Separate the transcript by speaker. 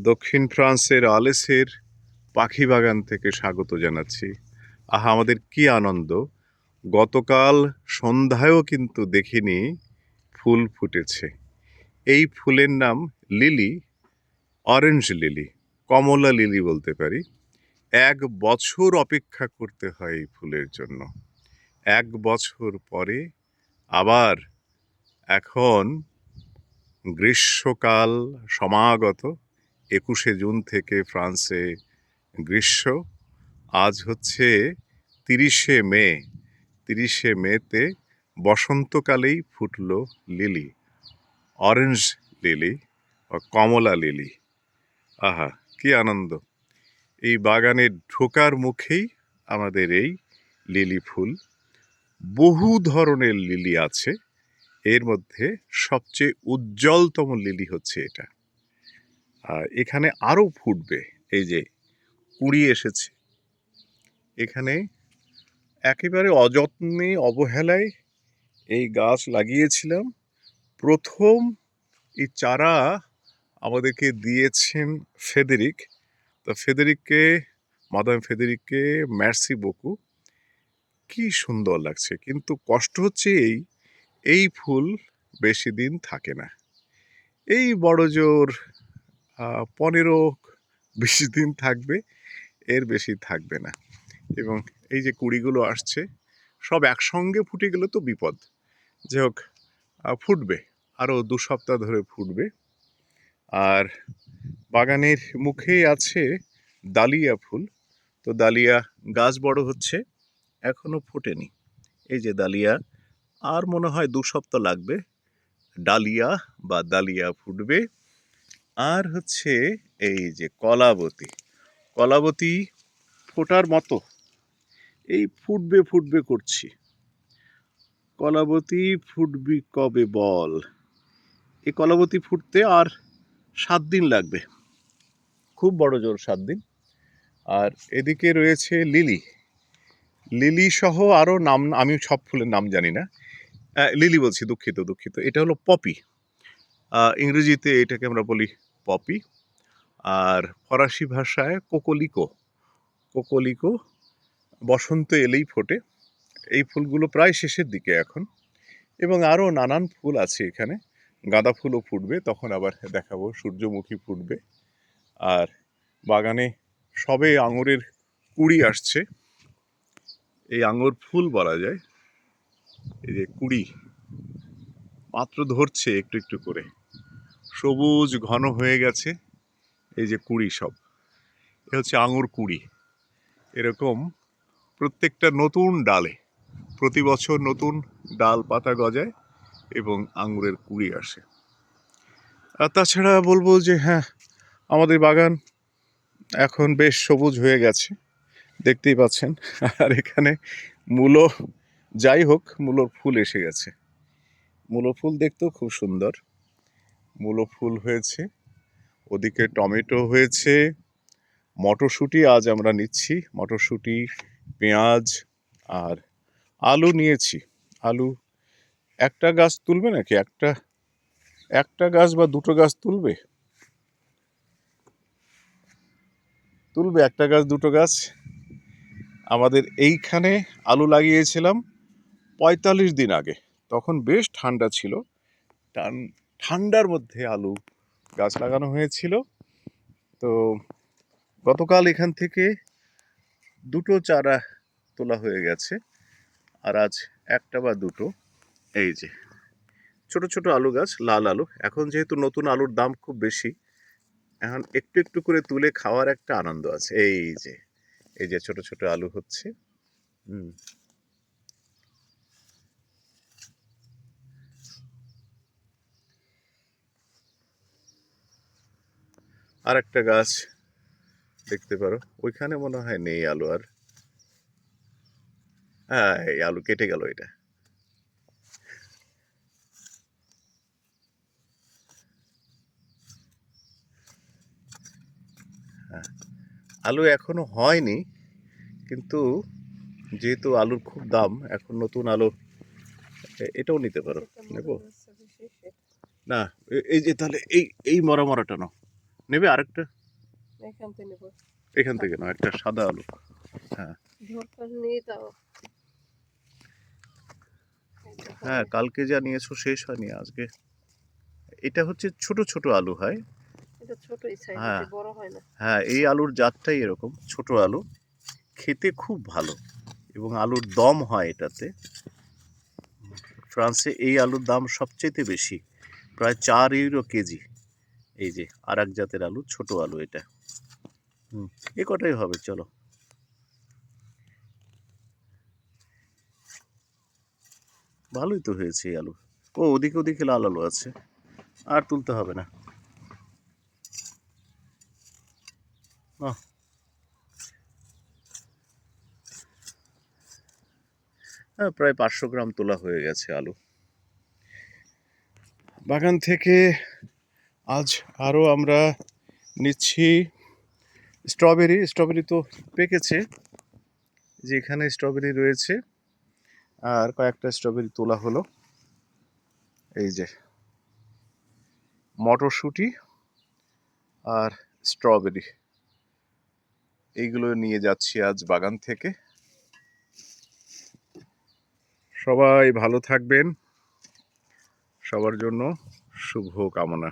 Speaker 1: দক্ষিণ ফ্রান্সের আলেসের পাখি বাগান থেকে স্বাগত জানাচ্ছি। আহা, আমাদের কি আনন্দ। গতকাল সন্ধ্যায়ও কিন্তু দেখিনি, ফুল ফুটেছে। এই ফুলের নাম লিলি, অরেঞ্জ লিলি, কমলা লিলি বলতে পারি। এক বছর অপেক্ষা করতে হয় এই ফুলের জন্য। এক বছর পরে আবার এখন গ্রীষ্মকাল সমাগত। একুশে জুন থেকে ফ্রান্সে গ্রীষ্ম, আজ হচ্ছে তিরিশে মে, তিরিশে মেতে বসন্তকালেই ফুটলো লিলি, অরেঞ্জ লিলি কমলা লিলি। আহা, কি আনন্দ! এই বাগানে ঢোকার মুখেই আমাদের এই লিলি ফুল। বহু ধরনের লিলি আছে, এর মধ্যে সবচেয়ে উজ্জ্বলতম লিলি হচ্ছে এটা। এখানে আরও ফুটবে। এই যে, কুড়ি এসেছে। এখানে একেবারে অযত্নে অবহেলায় এই গাছ লাগিয়েছিলাম। প্রথম এই চারা আমাদেরকে দিয়েছেন ফেদেরিক। তো ফেদেরিককে, মাদাম ফেদেরিককে ম্যার্সি বকু। কি সুন্দর লাগছে, কিন্তু কষ্ট হচ্ছে এই এই ফুল বেশি দিন থাকে না। এই বড় জোর পনেরো বেশি দিন থাকবে, এর বেশি থাকবে না। এবং এই যে কুড়িগুলো আসছে, সব একসঙ্গে ফুটে গেলে তো বিপদ। যে হোক ফুটবে, আরও দু সপ্তাহ ধরে ফুটবে। আর বাগানের মুখেই আছে ডালিয়া ফুল। তো ডালিয়া গাছ বড় হচ্ছে, এখনও ফোটেনি। এই যে ডালিয়া, আর মনে হয় দু সপ্তাহ লাগবে, ডালিয়া বা ডালিয়া ফুটবে। আর হচ্ছে এই যে কলাবতী কলাবতী ফোটার মতো। এই ফুটবে ফুটবে করছি। কলাবতী ফুটবি কবে বল? এই কলাবতী ফুটতে আর সাত দিন লাগবে। খুব বড় জোর সাত দিন। আর এদিকে রয়েছে লিলি। লিলি সহ আরও নাম, আমি সব ফুলের নাম জানি না। লিলি বলছি, দুঃখিত দুঃখিত। এটা হলো পপি। ইংরেজিতে এটাকে আমরা বলি পপি আর ফরাসি ভাষায় কোকোলিকো। কোকোলিকো বসন্ত এলেই ফোটে। এই ফুলগুলো প্রায় শেষের দিকে এখন। এবং আরও নানান ফুল আছে এখানে। গাঁদা ফুলও ফুটবে, তখন আবার দেখাবো, সূর্যমুখী ফুটবে। আর বাগানে সবে আঙুরের কুড়ি আসছে। এই আঙুর ফুল বলা যায়। এই যে কুড়ি, মাত্র ধরছে একটু একটু করে। সবুজ ঘন হয়ে গেছে। এই যে কুড়ি সব। এ হচ্ছে আঙুর কুড়ি। এরকম প্রত্যেকটা নতুন ডালে, প্রতি বছর নতুন ডাল পাতা গজায় এবং আঙুরের কুড়ি আসে। আর তাছাড়া বলব যে হ্যাঁ আমাদের বাগান এখন বেশ সবুজ হয়ে গেছে। দেখতেই পাচ্ছেন। আর এখানে মূলো যাই হোক, মূলোর ফুল এসে গেছে। মূলো ফুল দেখতেও খুব সুন্দর। মূলো ফুল হয়েছে, ওদিকে টমেটো হয়েছে, মটরশুঁটি আজ আমরা নিচ্ছি, মটরশুঁটি, পেঁয়াজ আর আলু নিয়েছি। আলু একটা গাছ তুলবে নাকি? একটা একটা গাছ বা দুটো গাছ তুলবে? তুলবে একটা গাছ, দুটো গাছ। আমাদের এইখানে আলু লাগিয়েছিলাম পঁয়তাল্লিশ দিন আগে। তখন বেশ ঠান্ডা ছিল। টান- ঠান্ডার মধ্যে আলু গাছ লাগানো হয়েছিল। তো গতকাল এখান থেকে দুটো চারা তোলা হয়ে গেছে আর আজ একটা বা দুটো। এই যে, ছোট ছোট আলু গাছ, লাল আলু। এখন যেহেতু নতুন আলুর দাম খুব বেশি, এখন একটু একটু করে তুলে খাওয়ার একটা আনন্দ আছে। এই যে এই যে ছোট ছোট আলু হচ্ছে। হুম। আর একটা গাছ দেখতে পারো। ওইখানে মনে হয় নেই আলু আর। হ্যাঁ এই আলু কেটে গেল এটা। হ্যাঁ, আলু এখনও হয়নি কিন্তু যেহেতু আলুর খুব দাম এখন নতুন আলু এটাও নিতে পারো। নেব? না এই যে তাহলে এই এই মরা মরাটা নাও। নেবে আরেকটা?
Speaker 2: এখান থেকে নেব।
Speaker 1: এখান থেকে না একটা সাদা আলু।
Speaker 2: তাও
Speaker 1: হ্যাঁ কালকে যা নিয়েছো শেষ হয়নি আজকে। এটা হচ্ছে ছোট ছোট আলু হয়। হ্যাঁ।
Speaker 2: বড় হয় না।
Speaker 1: হ্যাঁ এই আলুর জাতটাই এরকম ছোট আলু। খেতে খুব ভালো এবং আলুর দম হয় এটাতে। ফ্রান্সে এই আলুর দাম সবচেয়ে বেশি প্রায় চার ইউরো কেজি। এই যে আর এক জাতের আলু, ছোট আলু এটা। হুম, এ কটাই হবে? চলো। ভালোই তো হয়েছে এই আলু। ও, ওদিকে ওদিকে লাল আলু আছে। আর তুলতে হবে না। প্রায় পাঁচশো গ্রাম তোলা হয়ে গেছে আলু। বাগান থেকে আজ আরও আমরা নিচ্ছি স্ট্রবেরি। স্ট্রবেরি তো পেকেছে যে এখানে স্ট্রবেরি রয়েছে, আর কয়েকটা স্ট্রবেরি তোলা হলো। এই যে মটরশুঁটি আর স্ট্রবেরি। এইগুলো নিয়ে যাচ্ছি আজ বাগান থেকে। সবাই ভালো থাকবেন। সবার জন্য শুভ কামনা।